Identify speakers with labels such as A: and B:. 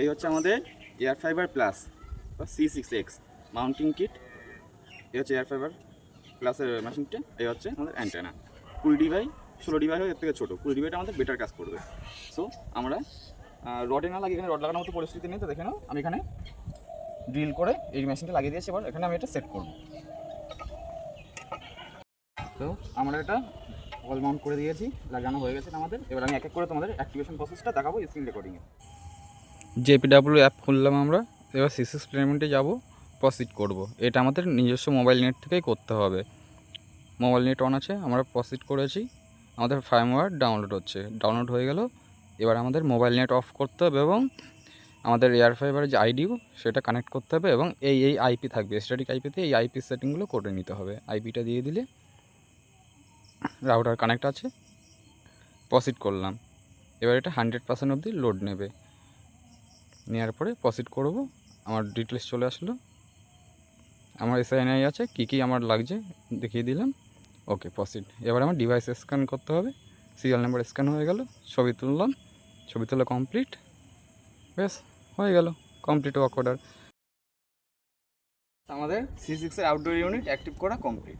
A: এই হচ্ছে আমাদের এয়ার ফাইবার প্লাস, বা C six X mounting kit এই হচ্ছে এয়ার ফাইবার প্লাসের মেশিনটা এই হচ্ছে আমাদের অ্যান্টেনা কুড়ি ডিভাই, ষোলো ডিভাই হয়, এর থেকে ছোটো। কুড়ি ডিভাইটা আমাদের বেটার কাজ করবে। সো আমরা রডে না লাগিয়ে এখানে রড লাগানোর মতো পরিস্থিতি নেই, তো দেখে নাও, আমি এখানে ড্রিল করে এই মেশিনটা লাগিয়ে দিয়েছি, এবার এখানে আমি এটা সেট করব। তো, আমরা এটা অল মাউন্ট করে দিয়েছি, লাগানো হয়ে গেছে আমাদের। এবার আমি এক এক করে তোমাদের অ্যাক্টিভেশন প্রসেসটা দেখাবো স্ক্রিন রেকর্ডিংয়ে
B: জেপিডাব্লিউ অ্যাপ খুললাম আমরা, এবার সিসি এক্সপেরিমেন্টে যাব প্রসিড করব। এটা আমাদের নিজস্ব মোবাইল নেট থেকেই করতে হবে। মোবাইল নেট অন আছে, আমরা প্রসিড করেছি, আমাদের ফার্মওয়্যার ডাউনলোড হচ্ছে। ডাউনলোড হয়ে গেল, এবার আমাদের মোবাইল নেট অফ করতে হবে এবং আমাদের এয়ার ফাইবারের যে আইডিও সেটা কানেক্ট করতে হবে এবং এই এই আইপি থাকবে স্ট্যাটিক আইপিতে এই আইপি সেটিংগুলো করে নিতে হবে। আইপিটা দিয়ে দিলে রাউটার কানেক্ট আছে প্রসিড করলাম। এবার এটা হান্ড্রেড পার্সেন্ট অবধি লোড নেবে। নেওয়ার পরে প্রসিড করব। আমার ডিটেলস চলে আসলো। আমার এসআইএনআই আছে, কী কী আমার লাগছে দেখিয়ে দিলাম। ওকে প্রসিড এবার আমার ডিভাইস স্ক্যান করতে হবে। সিরিয়াল নাম্বার স্ক্যান হয়ে গেল, ছবি তুললাম। ছবি তোলা কমপ্লিট বেশ হয়ে গেল। কমপ্লিট ওয়ার্ক অর্ডার
A: আমাদের সি সিক্সের আউটডোর ইউনিট অ্যাক্টিভ করা কমপ্লিট